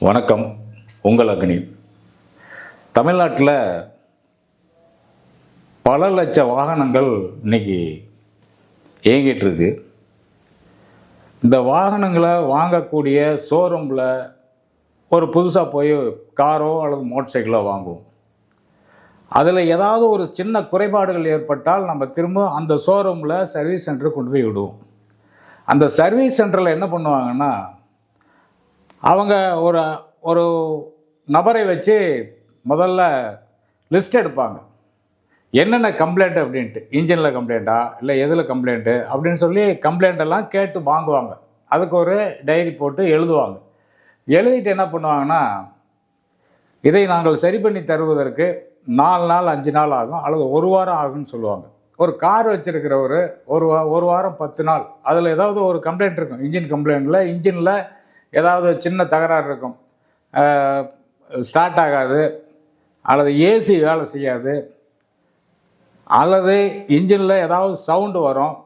வணக்கம். உங்கள் அக்னி. தமிழ்நாட்டில் பல லட்ச வாகனங்கள் இன்னைக்கு இயங்கிட்டுருக்கு. இந்த வாகனங்களை வாங்கக்கூடிய ஷோரூமில் ஒரு புதுசாக போய் காரோ அல்லது மோட்டர் சைக்கிளோ வாங்குவோம். அதில் ஏதாவது ஒரு சின்ன குறைபாடுகள் ஏற்பட்டால் நம்ம திரும்ப அந்த ஷோரூமில் சர்வீஸ் சென்டருக்கு கொண்டு போய் விடுவோம். அந்த சர்வீஸ் சென்டரில் என்ன பண்ணுவாங்கன்னா அவங்க ஒரு ஒரு நபரை வச்சு முதல்ல லிஸ்ட் எடுப்பாங்க. என்னென்ன கம்ப்ளைண்ட் அப்படின்ட்டு. இன்ஜினில் கம்ப்ளைண்ட்டா இல்லை எதில் கம்ப்ளைண்ட்டு அப்படின்னு சொல்லி கம்ப்ளைண்ட் எல்லாம் கேட்டு வாங்குவாங்க. அதுக்கு ஒரு டைரி போட்டு எழுதுவாங்க. எழுதிட்டு என்ன பண்ணுவாங்கன்னா இதை நாங்கள் சரி பண்ணி தருவதற்கு நாலு நாள் அஞ்சு நாள் ஆகும். அல்லது ஒரு வாரம் ஆகும்னு சொல்லுவாங்க. ஒரு கார் வச்சிருக்கிறவர் ஒரு வா ஒரு வாரம் பத்து நாள். அதில் ஏதாவது ஒரு கம்ப்ளைண்ட் இருக்கும். இன்ஜின் கம்ப்ளைண்ட்டில் இன்ஜினில் ஏதாவது சின்ன தகராறு இருக்கும். ஸ்டார்ட் ஆகாது. அல்லது ஏசி வேலை செய்யாது. அல்லது இன்ஜினில் ஏதாவது சவுண்டு வரும்.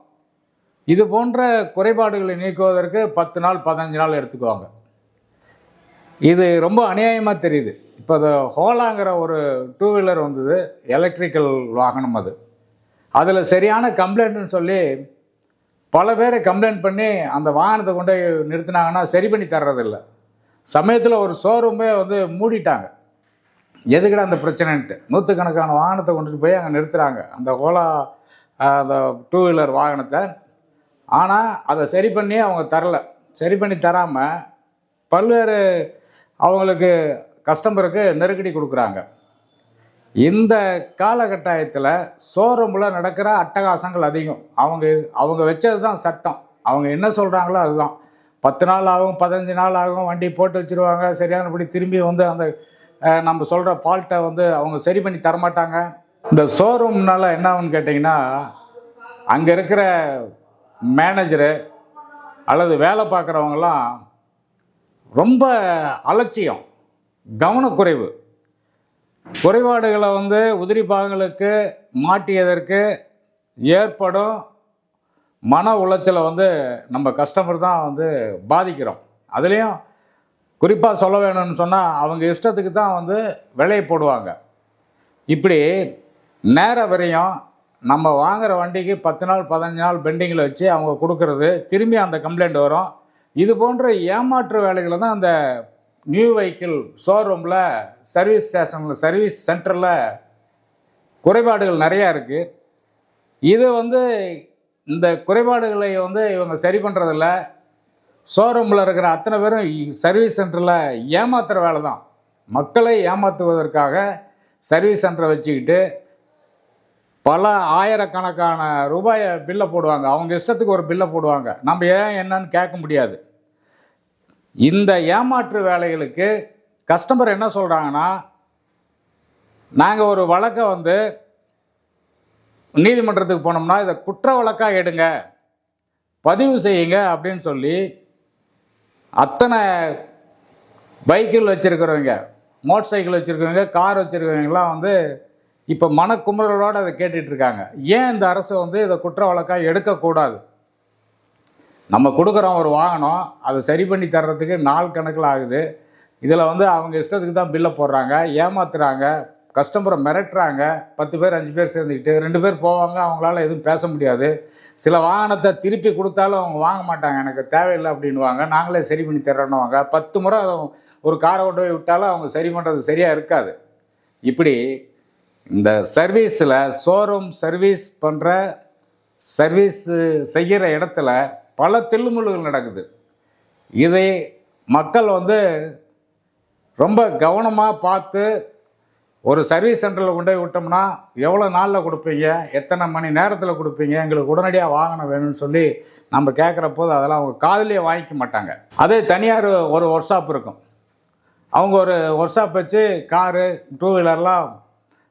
இது போன்ற குறைபாடுகளை நீக்குவதற்கு பத்து நாள் பதினஞ்சு நாள் எடுத்துக்குவாங்க. இது ரொம்ப அநியாயமாக தெரியுது. இப்போ அது ஹோலாங்கிற ஒரு டூ வீலர் வந்தது. எலக்ட்ரிக்கல் வாகனம் அது. அதில் சரியான கம்ப்ளைண்ட்னு சொல்லி பல பேரை கம்ப்ளைண்ட் பண்ணி அந்த வாகனத்தை கொண்டு போய் நிறுத்தினாங்கன்னா சரி பண்ணி தர்றதில்ல. சமயத்தில் ஒரு ஷோரூமே வந்து மூடிட்டாங்க. எதுக்குடா அந்த பிரச்சனைன்ட்டு. நூற்றுக்கணக்கான வாகனத்தை கொண்டுட்டு போய் அங்கே நிறுத்துகிறாங்க அந்த ஓலா அந்த டூ வீலர் வாகனத்தை. ஆனால் அதை சரி பண்ணி அவங்க தரல. சரி பண்ணி தராமல் பல்வேறு அவங்களுக்கு கஸ்டமருக்கு நெருக்கடி கொடுக்குறாங்க. இந்த காலகட்டாயத்தில் ஷோரூமில் நடக்கிற அட்டகாசங்கள் அதிகம். அவங்க அவங்க வச்சது தான் சட்டம். அவங்க என்ன சொல்கிறாங்களோ அதுதான். பத்து நாள் ஆகும் பதினஞ்சு நாள் ஆகும் வண்டி போட்டு வச்சுருவாங்க சரியானபடி திரும்பி வந்து அந்த நம்ம சொல்கிற ஃபால்ட்டை வந்து அவங்க சரி பண்ணி தரமாட்டாங்க. இந்த ஷோரூம்னால என்ன ஆகும்னு கேட்டிங்கன்னா அங்கே இருக்கிற மேனேஜரு அல்லது வேலை பார்க்குறவங்கலாம் ரொம்ப அலட்சியம் கவனக்குறைவு. குறைபாடுகளை வந்து உதிரி பாகங்களுக்கு மாட்டியதற்கு ஏற்படும் மன உளைச்சலை வந்து நம்ம கஸ்டமர் தான் வந்து பாதிக்கிறோம். அதுலேயும் குறிப்பாக சொல்ல வேணும்னு சொன்னால் அவங்க இஷ்டத்துக்கு தான் வந்து விலையை போடுவாங்க. இப்படி நேர வரையும் நம்ம வாங்குகிற வண்டிக்கு பத்து நாள் பதினஞ்சு நாள் பெண்டிங்கில் வச்சு அவங்க கொடுக்கறது திரும்பி அந்த கம்ப்ளைண்ட் வரும். இது போன்ற ஏமாற்று வேலைகளை தான் அந்த நியூ வெஹிக்கிள் ஷோரூமில் சர்வீஸ் ஸ்டேஷனில் சர்வீஸ் சென்டரில் குறைபாடுகள் நிறையா இருக்குது இது வந்து இந்த குறைபாடுகளை வந்து இவங்க சரி பண்ணுறதில்ல ஷோரூமில் இருக்கிற அத்தனை பேரும் சர்வீஸ் சென்டரில் ஏமாத்துகிற வேலை தான். மக்களை ஏமாற்றுவதற்காக சர்வீஸ் சென்டரை வச்சுக்கிட்டு பல ஆயிரக்கணக்கான ரூபாயை பில்லை போடுவாங்க. அவங்க இஷ்டத்துக்கு ஒரு பில்லை போடுவாங்க. நம்ம ஏன் என்னன்னு கேட்க முடியாது. இந்த ஏமாற்று வேலைகளுக்கு கஸ்டமர் என்ன சொல்கிறாங்கன்னா நாங்கள் ஒரு வழக்கை வந்து நீதிமன்றத்துக்கு போனோம்னா இதை குற்ற வழக்காக எடுங்க பதிவு செய்யுங்க அப்படின்னு சொல்லி அத்தனை பைக்கில் வச்சுருக்கிறவங்க மோட்டர் சைக்கிள் வச்சுருக்கவங்க கார் வச்சுருக்கவங்கலாம் வந்து இப்போ மனக்குமுறலோடு அதை கேட்டுட்ருக்காங்க ஏன் இந்த அரசு வந்து இதை குற்ற வழக்காக எடுக்கக்கூடாது? நம்ம கொடுக்குறோம் ஒரு வாகனம் அதை சரி பண்ணி தர்றதுக்கு நாள் கணக்கில் ஆகுது. இதில் வந்து அவங்க இஷ்டத்துக்கு தான் பில்லை போடுறாங்க ஏமாத்துறாங்க கஸ்டமரை மிரட்டுறாங்க. பத்து பேர் அஞ்சு பேர் சேர்ந்துக்கிட்டு ரெண்டு பேர் போவாங்க அவங்களால எதுவும் பேச முடியாது. சில வாகனத்தை திருப்பி கொடுத்தாலும் அவங்க வாங்க மாட்டாங்க எனக்கு தேவையில்லை அப்படின்வாங்க நாங்களே சரி பண்ணி தர்றோன்னுவாங்க. பத்து முறை அதை ஒரு காரை கொண்டு போய் விட்டாலும் அவங்க சரி பண்ணுறது சரியாக இருக்காது. இப்படி இந்த சர்வீஸில் ஷோரூம் சர்வீஸ் பண்ணுற சர்வீஸ் செய்கிற இடத்துல பல தில்லுமுள்ளுகள் நடக்குது. இதை மக்கள் வந்து ரொம்ப கவனமாக பார்த்து ஒரு சர்வீஸ் சென்டரில் கொண்டு போய் விட்டோம்னா எவ்வளோ நாளில் கொடுப்பீங்க? எத்தனை மணி நேரத்தில் கொடுப்பீங்க? எங்களுக்கு உடனடியாக வாகனம் வேணும்னு சொல்லி நம்ம கேட்குற போது அதெல்லாம் அவங்க காதலியே வாங்கிக்க மாட்டாங்க. அதே தனியார் ஒரு ஒர்க் ஷாப் இருக்கும். அவங்க ஒரு ஒர்க் ஷாப் வச்சு காரு டூ வீலர்லாம்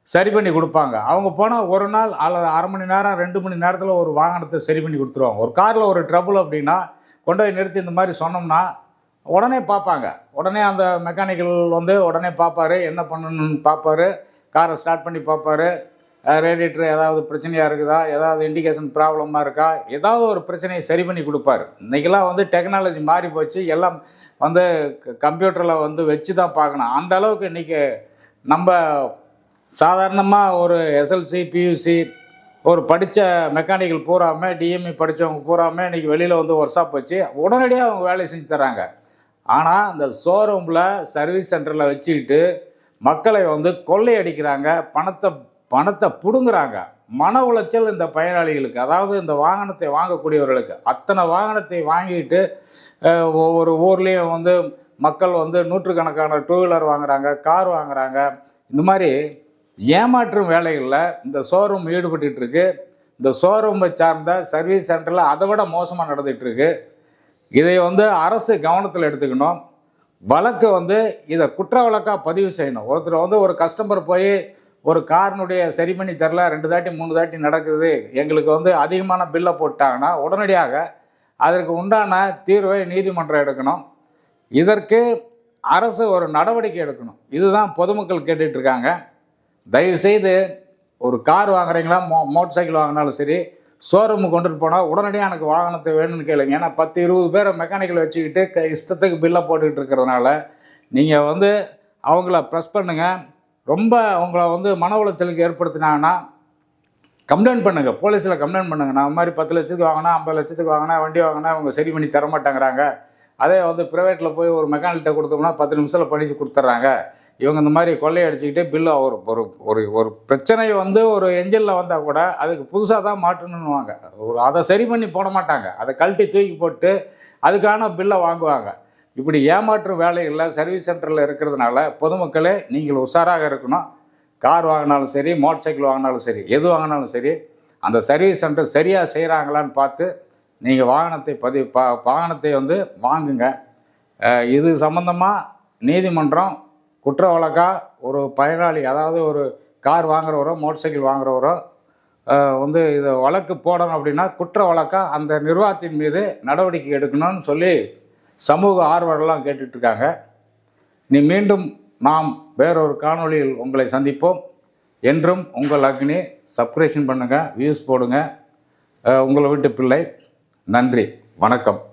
சரி பண்ணி கொடுப்பாங்க. அவங்க போனால் ஒரு நாள் அல்லது அரை மணி நேரம் ரெண்டு மணி நேரத்தில் ஒரு வாகனத்தை சரி பண்ணி கொடுத்துருவாங்க. ஒரு காரில் ஒரு ட்ரபுள் அப்படின்னா கொண்டு போய் நிறுத்தி இந்த மாதிரி சொன்னோம்னா உடனே பார்ப்பாங்க. உடனே அந்த மெக்கானிக்கல் வந்து உடனே பார்ப்பாரு. என்ன பண்ணணும்னு பார்ப்பாரு. காரை ஸ்டார்ட் பண்ணி பார்ப்பாரு. ரேடியேட்டர் ஏதாவது பிரச்சனையாக இருக்குதா? ஏதாவது இண்டிகேஷன் ப்ராப்ளமாக இருக்கா? ஏதாவது ஒரு பிரச்சனையை சரி பண்ணி கொடுப்பாரு. இன்றைக்கெல்லாம் வந்து டெக்னாலஜி மாறி போச்சு. எல்லாம் வந்து கம்ப்யூட்டரில் வந்து வச்சு தான் பார்க்கணும். அந்த அளவுக்கு இன்றைக்கி நம்ம சாதாரணமாக ஒரு எஸ்எல்சி பியூசி ஒரு படித்த மெக்கானிக்கல் பூராமே டிஎம்இ படித்தவங்க பூராமே இன்றைக்கி வெளியில் வந்து ஒர்க் ஷாப் வச்சு உடனடியாக அவங்க வேலை செஞ்சு தராங்க ஆனால் அந்த ஷோரூமில் சர்வீஸ் சென்டரில் வச்சுக்கிட்டு மக்களை வந்து கொள்ளையடிக்கிறாங்க பணத்தை பணத்தை பிடுங்குறாங்க. மன உளைச்சல் இந்த பயனாளிகளுக்கு அதாவது இந்த வாகனத்தை வாங்கக்கூடியவர்களுக்கு. அத்தனை வாகனத்தை வாங்கிட்டு ஒவ்வொரு ஊர்லேயும் வந்து மக்கள் வந்து நூற்றுக்கணக்கான டூ வீலர் வாங்குறாங்க கார் வாங்குறாங்க. இந்த மாதிரி ஏமாற்றும் வேலைகளில் இந்த ஷோரூம் ஈடுபட்டு இருக்கு இந்த ஷோரூமை சார்ந்த சர்வீஸ் சென்டரில் அதை விட மோசமாக நடந்துட்டு இருக்கு இதை வந்து அரசு கவனத்தில் எடுத்துக்கணும். வழக்கு வந்து இதை குற்ற வழக்காக பதிவு செய்யணும். ஒருத்தர் வந்து ஒரு கஸ்டமர் போய் ஒரு காரினுடைய சரி பண்ணி தரல ரெண்டு தாட்டி மூணு தாட்டி நடக்குது. எங்களுக்கு வந்து அதிகமான பில்லை போட்டாங்கன்னா உடனடியாக அதற்கு உண்டான தீர்வை நீதிமன்றம் எடுக்கணும். இதற்கு அரசு ஒரு நடவடிக்கை எடுக்கணும். இதுதான் பொதுமக்கள் கேட்டுட்டு தயவுசெய்து ஒரு கார் வாங்குறீங்களா மோ மோட்டர் சைக்கிள் வாங்கினாலும் சரி ஷோரூமுக்கு கொண்டுட்டு போனால் உடனடியாக எனக்கு வாகனத்தை வேணும்னு கேளுங்க. ஏன்னா பத்து இருபது பேரை மெக்கானிக்கில் வச்சுக்கிட்டு க இஷ்டத்துக்கு பில்லை போட்டுக்கிட்டு இருக்கிறதுனால நீங்கள் வந்து அவங்கள ப்ரெஸ் பண்ணுங்கள் ரொம்ப அவங்கள வந்து மன உளைச்சலுக்கு ஏற்படுத்தினாங்கன்னா கம்ப்ளைண்ட் பண்ணுங்கள் போலீஸில் கம்ப்ளைண்ட் பண்ணுங்கள் நான் மாதிரி பத்து லட்சத்துக்கு வாங்கினா ஐம்பது லட்சத்துக்கு வாங்கினா வண்டி வாங்கினா அவங்க சரி பண்ணி தர மாட்டேங்கிறாங்க அதே வந்து ப்ரைவேட்டில் போய் ஒரு மெக்கானிக்கிட்ட கொடுத்தோம்னா பத்து நிமிஷத்தில் படித்து கொடுத்துட்றாங்க இவங்க இந்த மாதிரி கொள்ளை அடிச்சுக்கிட்டு பில்லு ஒரு ஒரு ஒரு ஒரு பிரச்சனை வந்து ஒரு என்ஜினில் வந்தால் கூட அதுக்கு புதுசாக தான் மாட்டணுன்னுவாங்க ஒரு அதை சரி பண்ணி போட மாட்டாங்க. அதை கழட்டி தூக்கி போட்டு அதுக்கான பில்லை வாங்குவாங்க. இப்படி ஏமாற்றும் வேலைகளில் சர்வீஸ் சென்டரில் இருக்கிறதுனால பொதுமக்களே நீங்கள் உஷாராக இருக்கணும். கார் வாங்கினாலும் சரி மோட்டர் சைக்கிள் வாங்கினாலும் சரி எது வாங்கினாலும் சரி அந்த சர்வீஸ் சென்டர் சரியாக செய்கிறாங்களான்னு பார்த்து நீங்கள் வாகனத்தை பதிவு பா வாகனத்தை வந்து வாங்குங்க. இது சம்மந்தமாக நீதிமன்றம் குற்ற வழக்காக ஒரு பயனாளி அதாவது ஒரு கார் வாங்குறவரோ மோட்டர் சைக்கிள் வாங்குறவரோ வந்து இதை வழக்கு போடணும் அப்படின்னா குற்ற வழக்காக அந்த நிர்வாகத்தின் மீது நடவடிக்கை எடுக்கணும்னு சொல்லி சமூக ஆர்வலர்லாம் கேட்டுட்ருக்காங்க. நீ மீண்டும் நாம் வேறொரு காணொளியில் உங்களை சந்திப்போம். என்றும் உங்கள் அக்னி சப்ரேஷன் பண்ணுங்கள் வியூஸ் போடுங்க. உங்களை வீட்டு பிள்ளை. நன்றி. வணக்கம்.